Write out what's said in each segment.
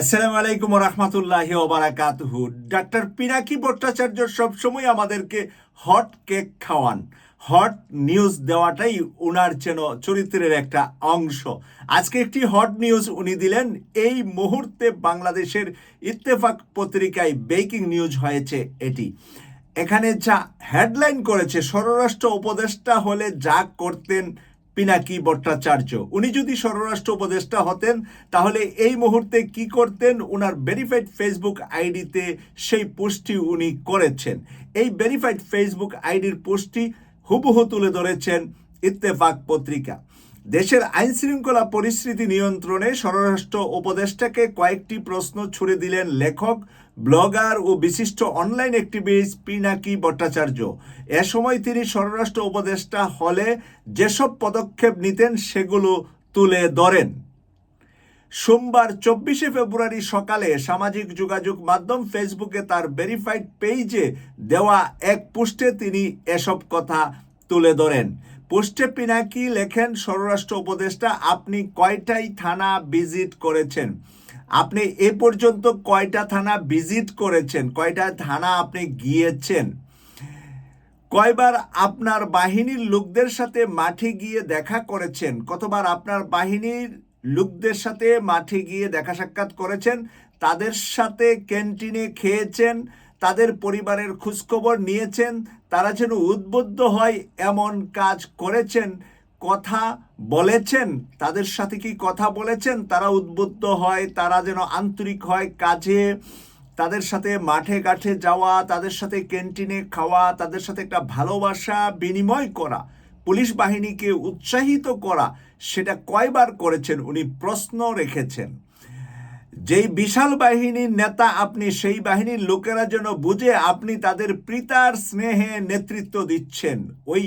আসসালামু আলাইকুম রহমতুল্লাহ ওবারাকাতুহু। ডাক্তার পিনাকি ভট্টাচার্য সবসময় আমাদেরকে হট কেক খাওয়ান। হট নিউজ দেওয়াটাই উনার যেন চরিত্রের একটা অংশ। আজকে একটি হট নিউজ উনি দিলেন। এই মুহূর্তে বাংলাদেশের ইত্তেফাক পত্রিকায় বেকিং নিউজ হয়েছে এটি। এখানে যা হেডলাইন করেছে, স্বরাষ্ট্র উপদেষ্টা হলে যা করতেন পিনাকি ভট্টাচার্য। উনি যদি স্বরাষ্ট্র উপদেষ্টা হতেন, তাহলে এই মুহূর্তে কি করতেন? উনার ভেরিফাইড ফেসবুক আইডিতে সেই পোস্টটি উনি করেছেন। এই ভেরিফাইড ফেসবুক আইডির পোস্টটি হুবহু তুলে ধরেছেন ইত্তেফাক পত্রিকা। দেশের আইন শৃঙ্খলা পরিস্থিতি নিয়ন্ত্রণে স্বরাষ্ট্র উপদেষ্টাকে কয়েকটি প্রশ্ন ছুড়ে দিলেন লেখক ব্লগার ও বিশিষ্ট অনলাইন অ্যাক্টিভিস্ট পিনাকি ভট্টাচার্য। এ সময় তিনি স্বরাষ্ট্র উপদেষ্টা হলে যেসব পদক্ষেপ নিতেন সেগুলো তুলে ধরেন। সোমবার চব্বিশে ফেব্রুয়ারি সকালে সামাজিক যোগাযোগ মাধ্যম ফেসবুকে তার ভেরিফাইড পেজে দেওয়া এক পোস্টে তিনি এসব কথা তুলে ধরেন। পোস্টে পিনাকি লেখেন, স্বরাষ্ট্র উপদেষ্টা, আপনি কয়টাই থানা ভিজিট করেছেন? আপনি এ পর্যন্ত কয়টা থানা ভিজিট করেছেন? কয়টা থানা আপনি গিয়েছেন? কয়বার আপনার বাহিনীর লোকদের সাথে মাঠে গিয়ে দেখা করেছেন? কতবার আপনার বাহিনীর লোকদের সাথে মাঠে গিয়ে দেখা সাক্ষাৎ করেছেন? তাদের সাথে ক্যান্টিনে খেয়েছেন? তাদের পরিবারের খোঁজখবর নিয়েছেন? তারা যেন উদ্বুদ্ধ হয় এমন কাজ করেছেন? কথা বলেছেন? তাদের সাথে কি কথা বলেছেন? তারা উদ্বুদ্ধ হয়, তারা যেন আন্তরিক হয় কাজে, তাদের সাথে মাঠে ঘাটে যাওয়া, তাদের সাথে ক্যান্টিনে খাওয়া, তাদের সাথে একটা ভালোবাসা বিনিময় করা, পুলিশ বাহিনীকে উৎসাহিত করা, সেটা কয়বার করেছেন? উনি প্রশ্ন রেখেছেন। যেই বিশাল বাহিনীর নেতা আপনি, সেই বাহিনীর লোকেরা যেন বুঝে আপনি তাদের পিতার স্নেহে নেতৃত্ব দিচ্ছেন। ওই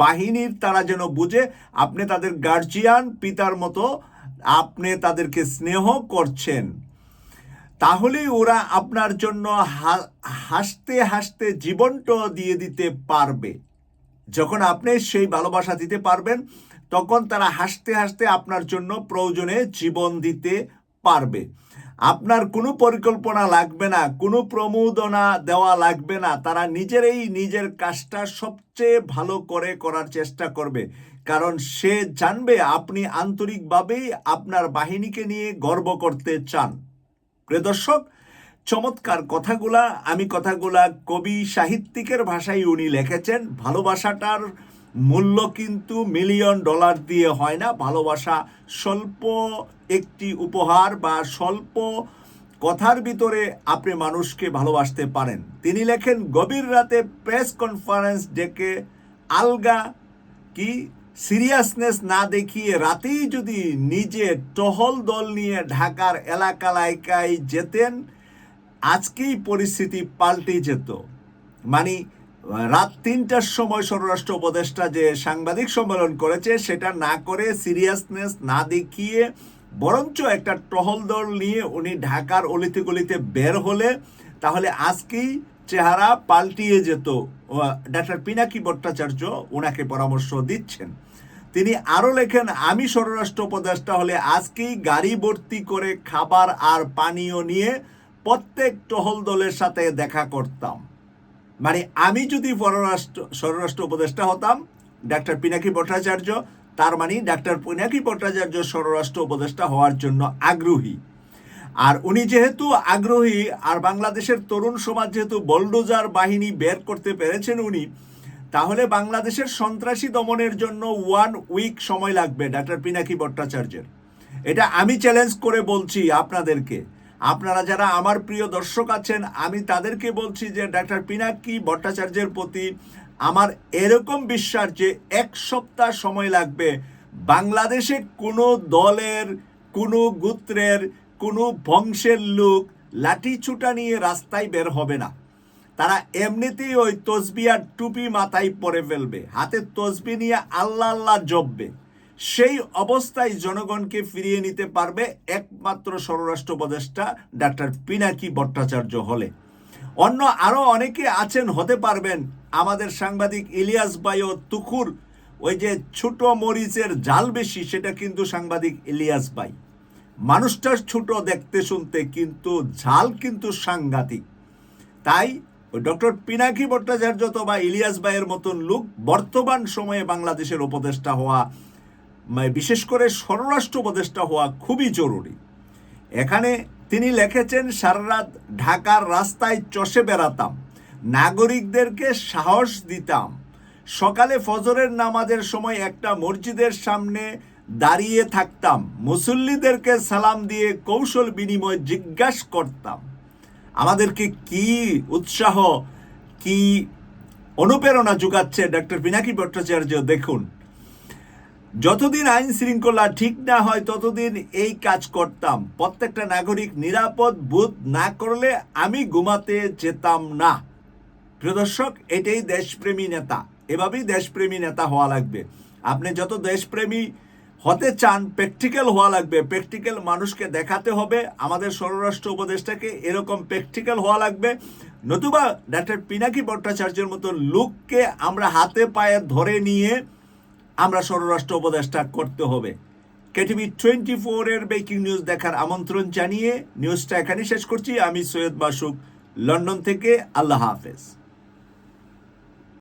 বাহিনীর তারা যেন বুঝে আপনি তাদের গার্জিয়ান পিতার মতো আপনি তাদেরকে স্নেহ করছেন। তাহলেই ওরা আপনার জন্য হাসতে হাসতে জীবনটা দিয়ে দিতে পারবে। যখন আপনি সেই ভালোবাসা দিতে পারবেন, তখন তারা হাসতে হাসতে আপনার জন্য প্রয়োজনে জীবন দিতে পারবে। আপনার কোনো পরিকল্পনা লাগবে না, কোনো প্রমোদনা দেওয়া লাগবে না। তারা নিজেরাই নিজের কাজটা সবচেয়ে ভালো করে করার চেষ্টা করবে। কারণ সে জানবে আপনি আন্তরিকভাবেই আপনার বাহিনীকে নিয়ে গর্ব করতে চান। প্রিয় দর্শক, চমৎকার কথাগুলা, আমি কথাগুলা কবি সাহিত্যিকের ভাষায় উনি লিখেছেন। ভালোবাসাটার মূল্য কিন্তু মিলিয়ন ডলার দিয়ে হয় না। ভালোবাসা স্বল্প একটি উপহার বা স্বল্প কথার ভিতরে আপনি মানুষকে ভালোবাসতে পারেন। তিনি লেখেন, গভীর রাতে প্রেস কনফারেন্স ডেকে আলগা কি সিরিয়াসনেস না দেখিয়ে রাতেই যদি নিজে টহল দল নিয়ে ঢাকার এলাকা এলাকায় যেতেন, আজকেই পরিস্থিতি পাল্টে যেত। মানে রাত তিনটার সময় স্বরাষ্ট্র উপদেষ্টা যে সাংবাদিক সম্মেলন করেছে, সেটা না করে সিরিয়াসনেস না দেখিয়ে, বরঞ্চ একটা টহল দল নিয়ে উনি ঢাকার অলিতে বের হলে, তাহলে আজকেই চেহারা পাল্টিয়ে যেত। ডাক্তার পিনাকি ভট্টাচার্য ওনাকে পরামর্শ দিচ্ছেন। তিনি আরও লেখেন, আমি স্বরাষ্ট্র উপদেষ্টা হলে আজকেই গাড়ি ভর্তি করে খাবার আর পানীয় নিয়ে প্রত্যেক টহল দলের সাথে দেখা করতাম। মানে আমি যদি পররাষ্ট্র, স্বরাষ্ট্র উপদেষ্টা হতাম, ডাক্তার পিনাকি ভট্টাচার্য, তার মানে ডাক্তার পিনাকি ভট্টাচার্য স্বরাষ্ট্র উপদেষ্টা হওয়ার জন্য আগ্রহী। আর উনি যেহেতু আগ্রহী, আর বাংলাদেশের তরুণ সমাজ যেহেতু বলডোজার বাহিনী বের করতে পেরেছেন উনি, তাহলে বাংলাদেশের সন্ত্রাসী দমনের জন্য ওয়ান উইক সময় লাগবে ডাক্তার পিনাকি ভট্টাচার্যের। এটা আমি চ্যালেঞ্জ করে বলছি আপনাদেরকে। আপনারা যারা আমার প্রিয় দর্শক আছেন, আমি তাদেরকে বলছি যে ডাক্তার পিনাকি ভট্টাচার্যের প্রতি আমার এরকম বিশ্বাস যে এক সপ্তাহ সময় লাগবে। বাংলাদেশে কোনো দলের, কোনো গোত্রের, কোনো বংশের লোক লাঠি ছুটা নিয়ে রাস্তায় বের হবে না। তারা এমনিতেই ওই তসবি আর টুপি মাথায় পরে ফেলবে, হাতে তসবি নিয়ে আল্লাহ আল্লাহ জপবে। সেই অবস্থায় জনগণকে ফিরিয়ে নিতে পারবে একমাত্র স্বরাষ্ট্র উপদেষ্টা ডাক্তার পিনাকি ভট্টাচার্য হলে। অন্য আরও অনেকে আছেন, হতে পারবেন। আমাদের সাংবাদিক ইলিয়াস ও তুকুর ওই যে ছোট মরিচের জাল বেশি, সেটা কিন্তু সাংবাদিক ইলিয়াস ভাই মানুষটার ছোট দেখতে শুনতে, কিন্তু ঝাল কিন্তু সাংঘাতিক। তাই ওই ডক্টর পিনাকি ভট্টাচার্য অথবা ইলিয়াস ভাইয়ের মতন লোক, বর্তমান সময়ে বাংলাদেশের উপদেষ্টা হওয়া বিশেষ করে স্বরাষ্ট্র উপদেষ্টা হওয়া খুবই জরুরি। এখানে তিনি লিখেছেন সারা রাত ঢাকার রাস্তায় চষে বেড়াতাম, নাগরিকদেরকে সাহস দিতাম। সকালে ফজরের নামাজের সময় একটা মসজিদের সামনে দাঁড়িয়ে থাকতাম, মুসল্লিদেরকে সালাম দিয়ে কৌশল বিনিময় জিজ্ঞাসা করতাম। আমাদেরকে কি উৎসাহ, কি অনুপ্রেরণা যোগাচ্ছে? ডক্টর পিনাকি ভট্টাচার্য, দেখুন। যতদিন আইন শৃঙ্খলা ঠিক না হয়, ততদিন এই কাজ করতাম। প্রত্যেকটা নাগরিক নিরাপদ বোধ না করলে আমি ঘুমাতে যেতাম না। প্রিয় দর্শক, এটাই দেশপ্রেমী নেতা। এভাবেই দেশপ্রেমী নেতা হওয়া লাগবে। আপনি যত দেশপ্রেমী হতে চান, প্র্যাকটিক্যাল হওয়া লাগবে। প্র্যাকটিক্যাল মানুষকে দেখাতে হবে। আমাদের স্বরাষ্ট্র উপদেষ্টাকে এরকম প্র্যাকটিক্যাল হওয়া লাগবে। নতুবা ডাক্তার পিনাকি ভট্টাচার্যের মতো লোককে আমরা হাতে পায়ে ধরে নিয়ে আমরা স্বরাষ্ট্র উপদেষ্টা করতে হবে। কেটিভি টোয়েন্টি ফোরের ব্রেকিং নিউজ দেখার আমন্ত্রণ জানিয়ে নিউজটা এখানে শেষ করছি। আমি সৈয়দ বাসুক লন্ডন থেকে। আল্লাহ হাফেজ।